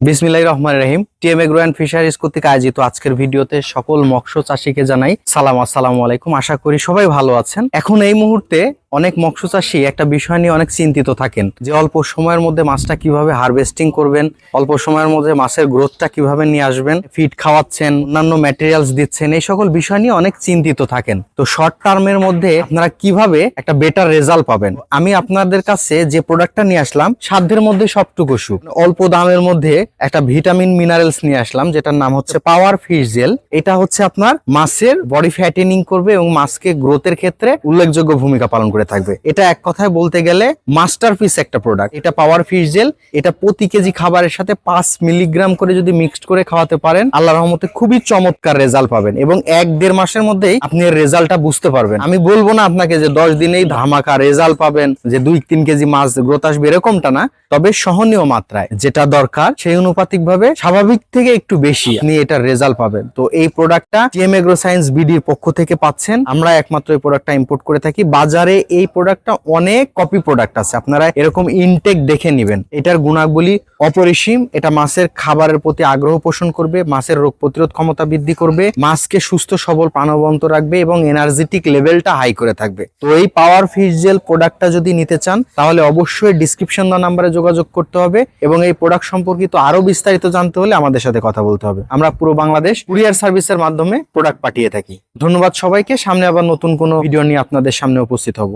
বিসমিল্লাহ রহমান রহিম। টিএম এগ্রো অ্যান্ড ফিশারিজ কর্তৃক আয়োজিত আজকের ভিডিওতে সকল মৎস্য চাষিকে জানাই সালাম। আসসালামু আলাইকুম। আশা করি সবাই ভালো আছেন। এখন এই মুহূর্তে অনেক মৎস্য চাষী একটা বিষয় নিয়ে অনেক চিন্তিত থাকেন যে অল্প সময়ের মধ্যে মাছটা কীভাবে হারভেস্টিং করবেন, অল্প সময়ের মধ্যে মাছের গ্রোথটা কীভাবে নিয়ে আসবেন ফিড খাওয়াচ্ছেন, অন্যান্য ম্যাটেরিয়ালস দিচ্ছেন, এই সকল বিষয় নিয়ে অনেক চিন্তিত থাকেন। তো শর্ট টার্মের মধ্যে আপনারা কীভাবে একটা বেটার রেজাল্ট পাবেন? আমি আপনাদের কাছে যে প্রোডাক্টটা নিয়ে আসলাম, সাধ্যের মধ্যে সবটুকু সু অল্প দামের মধ্যে একটা ভিটামিন মিনারেলস নিয়ে আসলাম, যেটার নাম হচ্ছে পাওয়ার ফিশ জেল এটা হচ্ছে আপনার মাছের বডি ফ্যাটেনিং করবে এবং মাছকে গ্রোথের ক্ষেত্রে উল্লেখযোগ্য ভূমিকা পালন করে থাকবে। এটা এক কথায় বলতে গেলে মাস্টারপিস একটা প্রোডাক্ট এটা পাওয়ার ফিশ জেল এটা প্রতি কেজি খাবারের সাথে পাঁচ মিলিগ্রাম করে যদি মিক্সড করে খাওয়াতে পারেন, আল্লাহ রহমতে খুবই চমৎকার রেজাল্ট পাবেন এবং এক দেড় মাসের মধ্যেই আপনি এর রেজাল্টটা বুঝতে পারবেন। আমি বলব না আপনাকে যে দশ দিনেই ধামাকা রেজাল্ট পাবেন, যে দুই তিন কেজি মাছ গ্রোথ আসবে এরকমটা না, তবে সহনীয় মাত্রায় যেটা দরকার সেই অনুপাতিক ভাবে স্বাভাবিক থেকে একটু বেশি আপনি এটার রেজাল্ট পাবেন। তো এই প্রোডাক্টটা টিএম এগ্রো সায়েন্স বিডির পক্ষ থেকে পাচ্ছেন। আমরা একমাত্র এই প্রোডাক্টটা ইম্পোর্ট করে থাকি। বাজারে এই প্রোডাক্টটা অনেক কপি প্রোডাক্ট আছে। আপনারা এরকম ইনটেক দেখে নেবেন। এটার গুণাবলী অপরিসীম। এটা মাছের খাবারের প্রতি আগ্রহ পোষণ করবে, মাছের রোগ প্রতিরোধ ক্ষমতা বৃদ্ধি করবে, মাছকে সুস্থ, সবল, প্রাণবন্ত রাখবে এবং এনার্জেটিক লেভেলটা হাই করে থাকবে। তো এই পাওয়ার ফিশ জেল প্রোডাক্টটা যদি নিতে চান, তাহলে অবশ্যই ডিসক্রিপশন দেওয়া নাম্বারে যোগাযোগ করতে হবে এবং এই প্রোডাক্ট সম্পর্কিত আরও বিস্তারিত জানতে হলে আমাদের সাথে কথা বলতে হবে। আমরা পুরো বাংলাদেশ কুরিয়ার সার্ভিসের মাধ্যমে প্রোডাক্ট পাঠিয়ে থাকি। ধন্যবাদ সবাইকে। সামনে আবার নতুন কোনো ভিডিও নিয়ে আপনাদের সামনে উপস্থিত হব।